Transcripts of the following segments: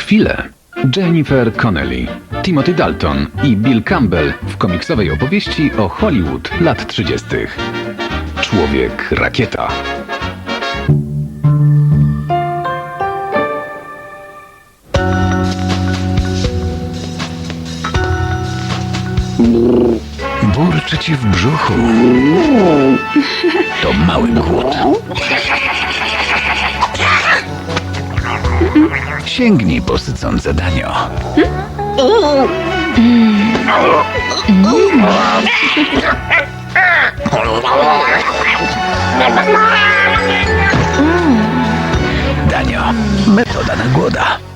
chwilę. Jennifer Connelly, Timothy Dalton i Bill Campbell w komiksowej opowieści o Hollywood lat 30. Człowiek rakieta. Burczy ci w brzuchu. To mały głód. Sięgnij po sycące danio. Danio, metoda na głoda.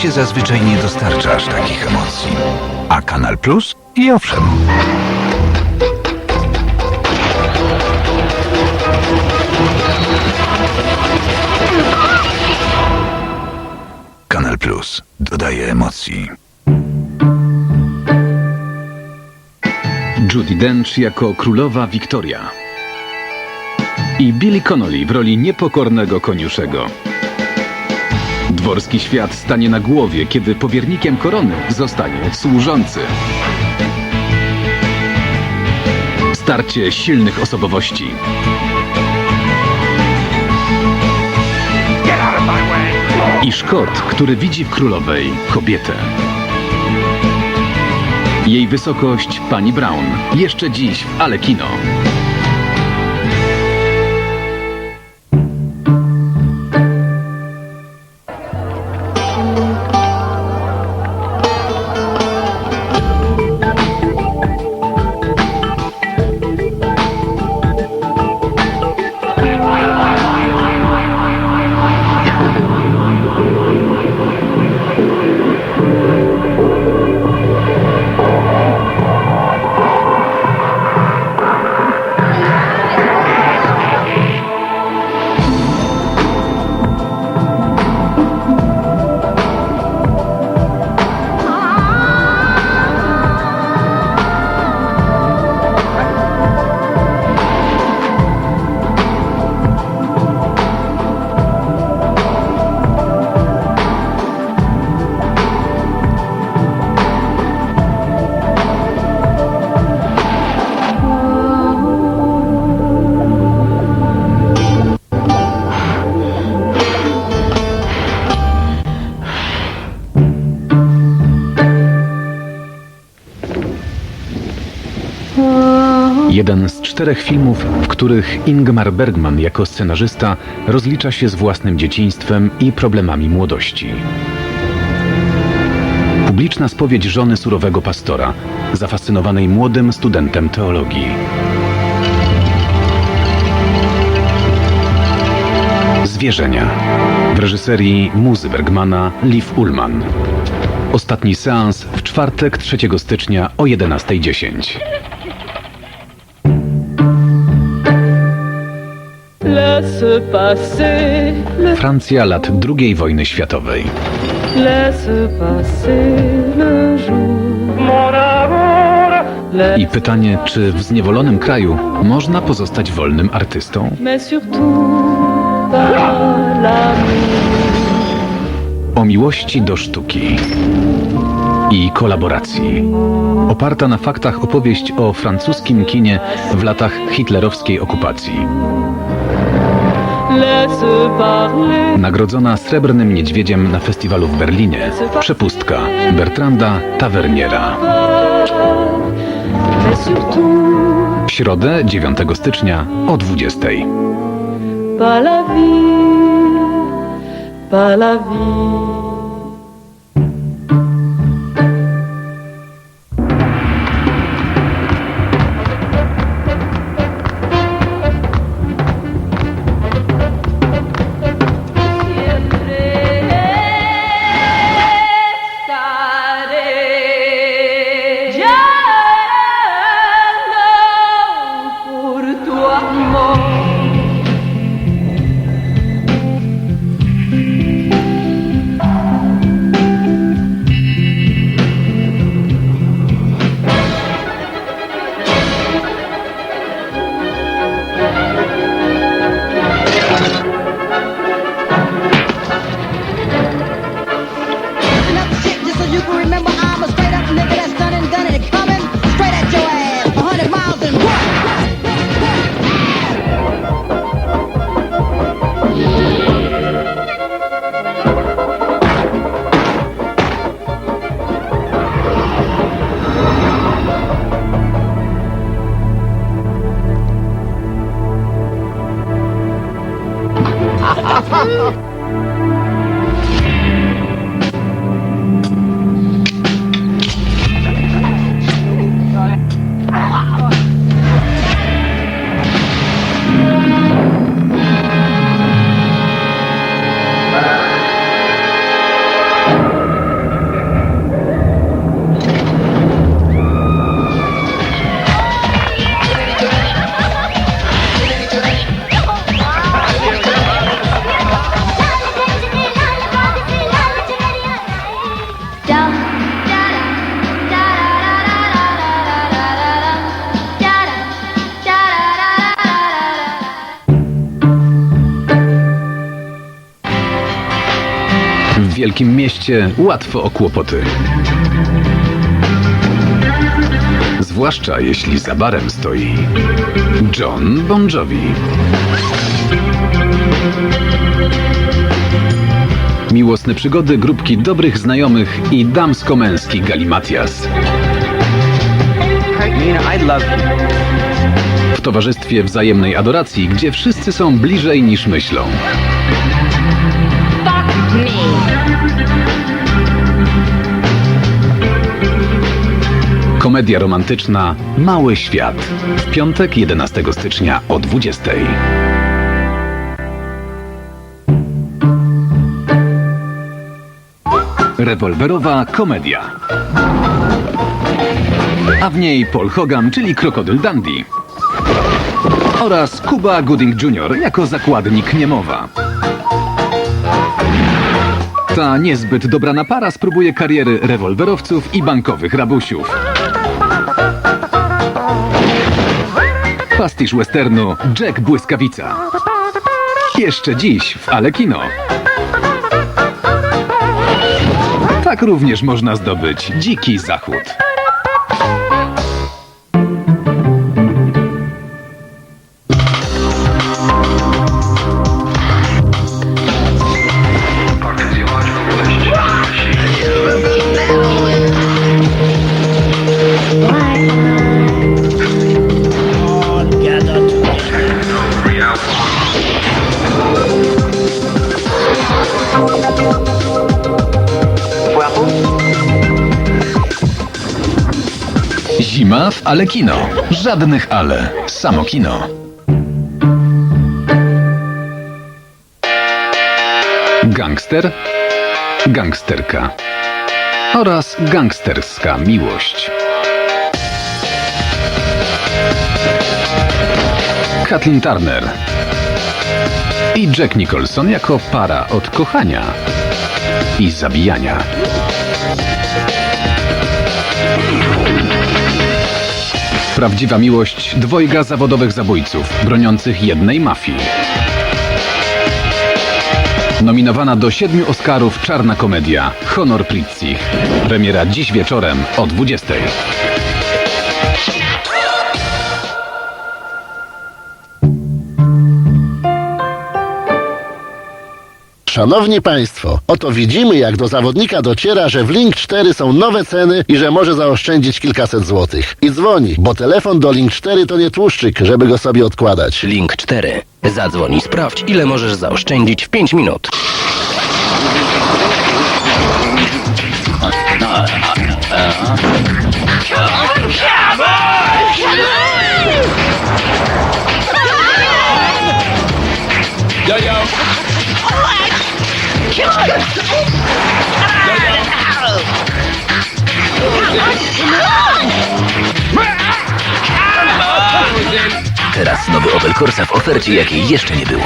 Życie zazwyczaj nie dostarcza aż takich emocji. A Kanal Plus? I owszem. Kanal Plus dodaje emocji. Judy Dench jako królowa Wiktoria. I Billy Connolly w roli niepokornego koniuszego. Dworski świat stanie na głowie, kiedy powiernikiem korony zostanie służący. Starcie silnych osobowości. I Szkot, który widzi w królowej kobietę. Jej wysokość pani Brown. Jeszcze dziś w Alekino. Jeden czterech filmów, w których Ingmar Bergman jako scenarzysta rozlicza się z własnym dzieciństwem i problemami młodości. Publiczna spowiedź żony surowego pastora, zafascynowanej młodym studentem teologii. Zwierzenia w reżyserii muzy Bergmana Liv Ullmann. Ostatni seans w czwartek 3 stycznia o 11.10. Francja lat II wojny światowej. I pytanie, czy w zniewolonym kraju można pozostać wolnym artystą? O miłości do sztuki i kolaboracji. Oparta na faktach opowieść o francuskim kinie w latach hitlerowskiej okupacji. Nagrodzona srebrnym niedźwiedziem na festiwalu w Berlinie. Przepustka Bertranda Taverniera. W środę 9 stycznia o 20. pas la vie, pas la vie. people remember I'm a straight up nigga that's done and done and coming straight at your ass. 100 miles. Ha ha ha! W wielkim mieście łatwo o kłopoty. Zwłaszcza jeśli za barem stoi John Bon Jovi. Miłosne przygody grupki dobrych znajomych i damsko-męski galimatias. W towarzystwie wzajemnej adoracji, gdzie wszyscy są bliżej niż myślą. Komedia romantyczna Mały Świat. W piątek 11 stycznia o 20. Rewolwerowa komedia. A w niej Paul Hogan, czyli Krokodyl Dandy. Oraz Cuba Gooding Jr. jako zakładnik Niemowa. Ta niezbyt dobrana para spróbuje kariery rewolwerowców i bankowych rabusiów. Pastisz westernu Jack Błyskawica. Jeszcze dziś w Alekino. Tak również można zdobyć dziki zachód. Zima w Alekino. Żadnych ale. Samo kino. Gangster, gangsterka oraz gangsterska miłość. Kathleen Turner i Jack Nicholson jako para od kochania i zabijania. Prawdziwa miłość dwojga zawodowych zabójców broniących jednej mafii. Nominowana do siedmiu Oscarów czarna komedia Honor Prizzi. Premiera dziś wieczorem o 20. Szanowni Państwo, oto widzimy, jak do zawodnika dociera, że w Link 4 są nowe ceny i że może zaoszczędzić kilkaset złotych. I dzwoni, bo telefon do Link 4 to nie tłuszczyk, żeby go sobie odkładać. Link 4. Zadzwoń i sprawdź, ile możesz zaoszczędzić w 5 minut. Teraz nowy Opel Corsa w ofercie, jakiej jeszcze nie było.